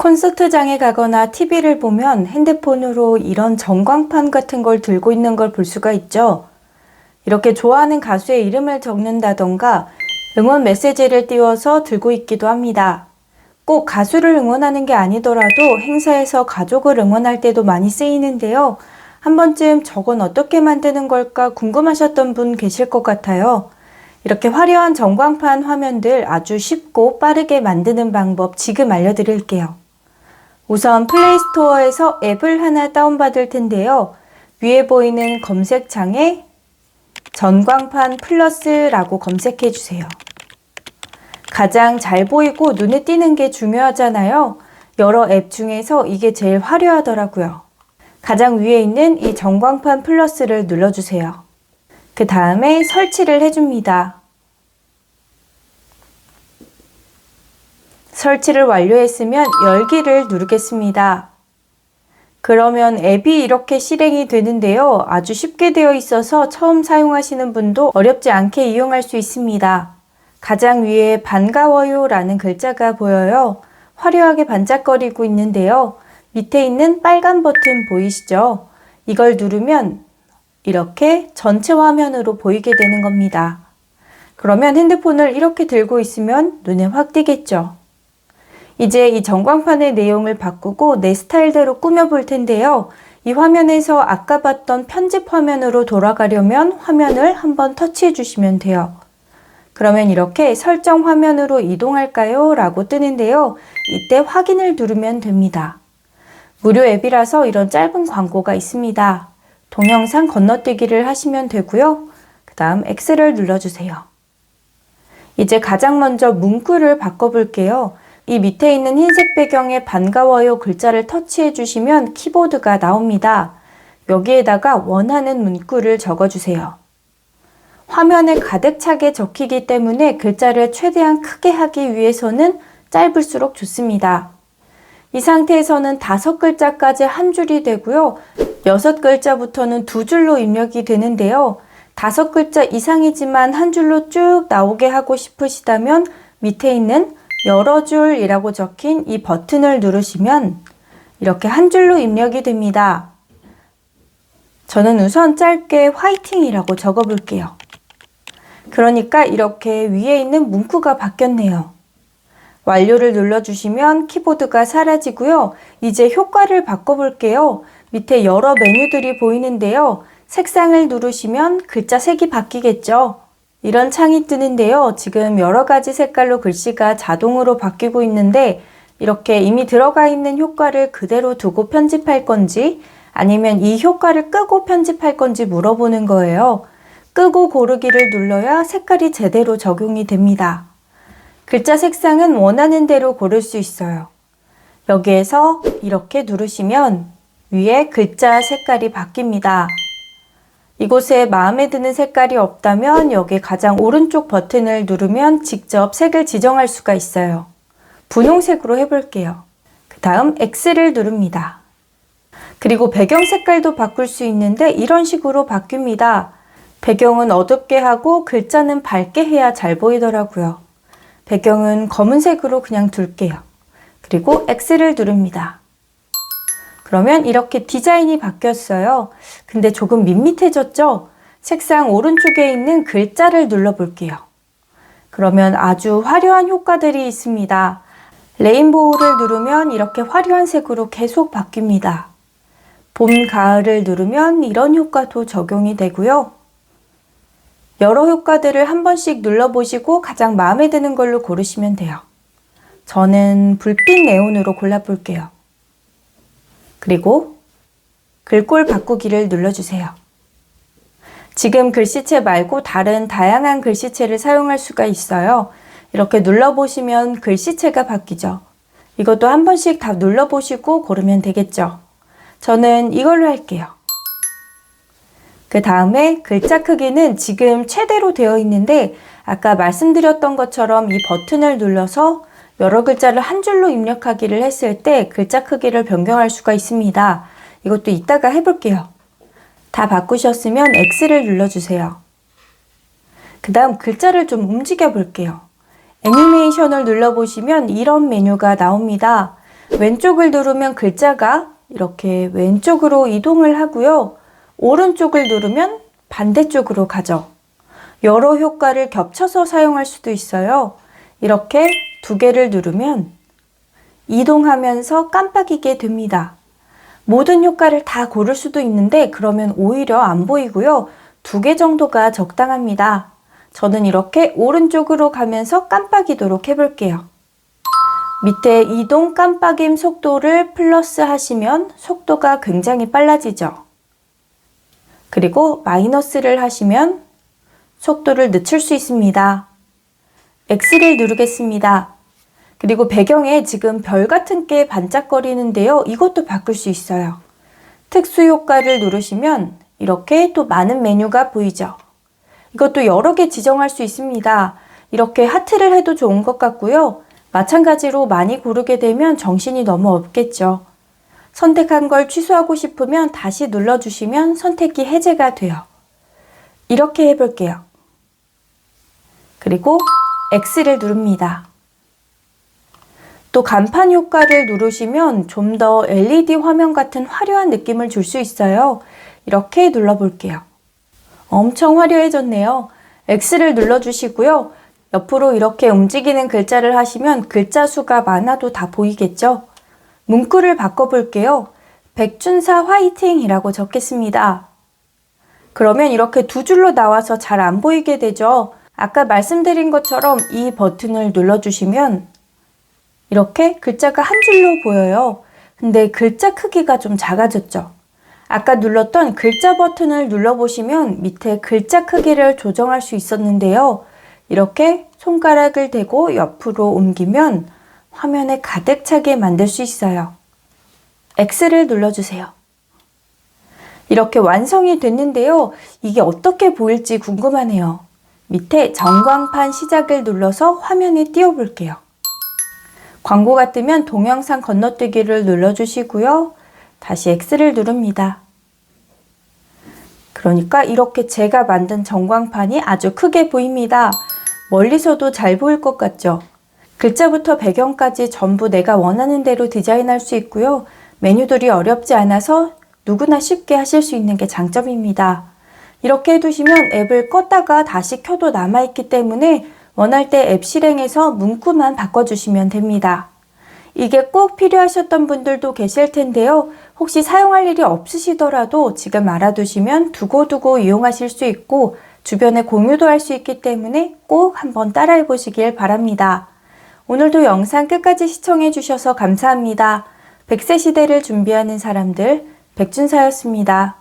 콘서트장에 가거나 TV를 보면 핸드폰으로 이런 전광판 같은 걸 들고 있는 걸 볼 수가 있죠. 이렇게 좋아하는 가수의 이름을 적는다던가 응원 메시지를 띄워서 들고 있기도 합니다. 꼭 가수를 응원하는 게 아니더라도 행사에서 가족을 응원할 때도 많이 쓰이는데요. 한 번쯤 저건 어떻게 만드는 걸까 궁금하셨던 분 계실 것 같아요. 이렇게 화려한 전광판 화면들 아주 쉽고 빠르게 만드는 방법 지금 알려드릴게요. 우선 플레이스토어에서 앱을 하나 다운받을 텐데요. 위에 보이는 검색창에 전광판 플러스라고 검색해 주세요. 가장 잘 보이고 눈에 띄는 게 중요하잖아요. 여러 앱 중에서 이게 제일 화려하더라고요. 가장 위에 있는 이 전광판 플러스를 눌러주세요. 그 다음에 설치를 해줍니다. 설치를 완료했으면 열기를 누르겠습니다. 그러면 앱이 이렇게 실행이 되는데요. 아주 쉽게 되어 있어서 처음 사용하시는 분도 어렵지 않게 이용할 수 있습니다. 가장 위에 반가워요 라는 글자가 보여요. 화려하게 반짝거리고 있는데요. 밑에 있는 빨간 버튼 보이시죠? 이걸 누르면 이렇게 전체 화면으로 보이게 되는 겁니다. 그러면 핸드폰을 이렇게 들고 있으면 눈에 확 띄겠죠. 이제 이 전광판의 내용을 바꾸고 내 스타일대로 꾸며볼 텐데요. 이 화면에서 아까 봤던 편집 화면으로 돌아가려면 화면을 한번 터치해 주시면 돼요. 그러면 이렇게 설정 화면으로 이동할까요? 라고 뜨는데요. 이때 확인을 누르면 됩니다. 무료 앱이라서 이런 짧은 광고가 있습니다. 동영상 건너뛰기를 하시면 되고요. 그 다음 X를 눌러주세요. 이제 가장 먼저 문구를 바꿔볼게요. 이 밑에 있는 흰색 배경에 반가워요 글자를 터치해 주시면 키보드가 나옵니다. 여기에다가 원하는 문구를 적어주세요. 화면에 가득 차게 적히기 때문에 글자를 최대한 크게 하기 위해서는 짧을수록 좋습니다. 이 상태에서는 다섯 글자까지 한 줄이 되고요. 여섯 글자부터는 두 줄로 입력이 되는데요. 다섯 글자 이상이지만 한 줄로 쭉 나오게 하고 싶으시다면 밑에 있는 여러 줄이라고 적힌 이 버튼을 누르시면 이렇게 한 줄로 입력이 됩니다. 저는 우선 짧게 화이팅이라고 적어 볼게요. 그러니까 이렇게 위에 있는 문구가 바뀌었네요. 완료를 눌러주시면 키보드가 사라지고요. 이제 효과를 바꿔볼게요. 밑에 여러 메뉴들이 보이는데요. 색상을 누르시면 글자 색이 바뀌겠죠. 이런 창이 뜨는데요. 지금 여러 가지 색깔로 글씨가 자동으로 바뀌고 있는데 이렇게 이미 들어가 있는 효과를 그대로 두고 편집할 건지 아니면 이 효과를 끄고 편집할 건지 물어보는 거예요. 끄고 고르기를 눌러야 색깔이 제대로 적용이 됩니다. 글자 색상은 원하는 대로 고를 수 있어요. 여기에서 이렇게 누르시면 위에 글자 색깔이 바뀝니다. 이곳에 마음에 드는 색깔이 없다면 여기 가장 오른쪽 버튼을 누르면 직접 색을 지정할 수가 있어요. 분홍색으로 해볼게요. 그 다음 X를 누릅니다. 그리고 배경 색깔도 바꿀 수 있는데 이런 식으로 바뀝니다. 배경은 어둡게 하고 글자는 밝게 해야 잘 보이더라고요. 배경은 검은색으로 그냥 둘게요. 그리고 X를 누릅니다. 그러면 이렇게 디자인이 바뀌었어요. 근데 조금 밋밋해졌죠? 색상 오른쪽에 있는 글자를 눌러볼게요. 그러면 아주 화려한 효과들이 있습니다. 레인보우를 누르면 이렇게 화려한 색으로 계속 바뀝니다. 봄, 가을을 누르면 이런 효과도 적용이 되고요. 여러 효과들을 한 번씩 눌러보시고 가장 마음에 드는 걸로 고르시면 돼요. 저는 불빛 네온으로 골라볼게요. 그리고 글꼴 바꾸기를 눌러주세요. 지금 글씨체 말고 다른 다양한 글씨체를 사용할 수가 있어요. 이렇게 눌러보시면 글씨체가 바뀌죠. 이것도 한 번씩 다 눌러보시고 고르면 되겠죠. 저는 이걸로 할게요. 그 다음에 글자 크기는 지금 최대로 되어 있는데 아까 말씀드렸던 것처럼 이 버튼을 눌러서 여러 글자를 한 줄로 입력하기를 했을 때 글자 크기를 변경할 수가 있습니다. 이것도 이따가 해볼게요. 다 바꾸셨으면 X를 눌러주세요. 그 다음 글자를 좀 움직여 볼게요. 애니메이션을 눌러보시면 이런 메뉴가 나옵니다. 왼쪽을 누르면 글자가 이렇게 왼쪽으로 이동을 하고요. 오른쪽을 누르면 반대쪽으로 가죠. 여러 효과를 겹쳐서 사용할 수도 있어요. 이렇게 두 개를 누르면 이동하면서 깜빡이게 됩니다. 모든 효과를 다 고를 수도 있는데 그러면 오히려 안 보이고요. 두 개 정도가 적당합니다. 저는 이렇게 오른쪽으로 가면서 깜빡이도록 해볼게요. 밑에 이동 깜빡임 속도를 플러스 하시면 속도가 굉장히 빨라지죠. 그리고 마이너스를 하시면 속도를 늦출 수 있습니다. X를 누르겠습니다. 그리고 배경에 지금 별 같은 게 반짝거리는데요. 이것도 바꿀 수 있어요. 특수 효과를 누르시면 이렇게 또 많은 메뉴가 보이죠. 이것도 여러 개 지정할 수 있습니다. 이렇게 하트를 해도 좋은 것 같고요. 마찬가지로 많이 고르게 되면 정신이 너무 없겠죠. 선택한 걸 취소하고 싶으면 다시 눌러주시면 선택이 해제가 돼요. 이렇게 해볼게요. 그리고 X를 누릅니다. 또 간판 효과를 누르시면 좀 더 LED 화면 같은 화려한 느낌을 줄 수 있어요. 이렇게 눌러볼게요. 엄청 화려해졌네요. X를 눌러주시고요. 옆으로 이렇게 움직이는 글자를 하시면 글자 수가 많아도 다 보이겠죠? 문구를 바꿔볼게요. 백준사 화이팅이라고 적겠습니다. 그러면 이렇게 두 줄로 나와서 잘 안 보이게 되죠? 아까 말씀드린 것처럼 이 버튼을 눌러주시면 이렇게 글자가 한 줄로 보여요. 근데 글자 크기가 좀 작아졌죠? 아까 눌렀던 글자 버튼을 눌러보시면 밑에 글자 크기를 조정할 수 있었는데요. 이렇게 손가락을 대고 옆으로 옮기면 화면에 가득 차게 만들 수 있어요. X를 눌러주세요. 이렇게 완성이 됐는데요. 이게 어떻게 보일지 궁금하네요. 밑에 전광판 시작을 눌러서 화면에 띄워볼게요. 광고가 뜨면 동영상 건너뛰기를 눌러주시고요. 다시 X를 누릅니다. 그러니까 이렇게 제가 만든 전광판이 아주 크게 보입니다. 멀리서도 잘 보일 것 같죠? 글자부터 배경까지 전부 내가 원하는 대로 디자인할 수 있고요. 메뉴들이 어렵지 않아서 누구나 쉽게 하실 수 있는 게 장점입니다. 이렇게 해두시면 앱을 껐다가 다시 켜도 남아있기 때문에 원할 때 앱 실행해서 문구만 바꿔주시면 됩니다. 이게 꼭 필요하셨던 분들도 계실 텐데요. 혹시 사용할 일이 없으시더라도 지금 알아두시면 두고두고 이용하실 수 있고 주변에 공유도 할 수 있기 때문에 꼭 한번 따라해 보시길 바랍니다. 오늘도 영상 끝까지 시청해 주셔서 감사합니다. 100세 시대를 준비하는 사람들 백준사였습니다.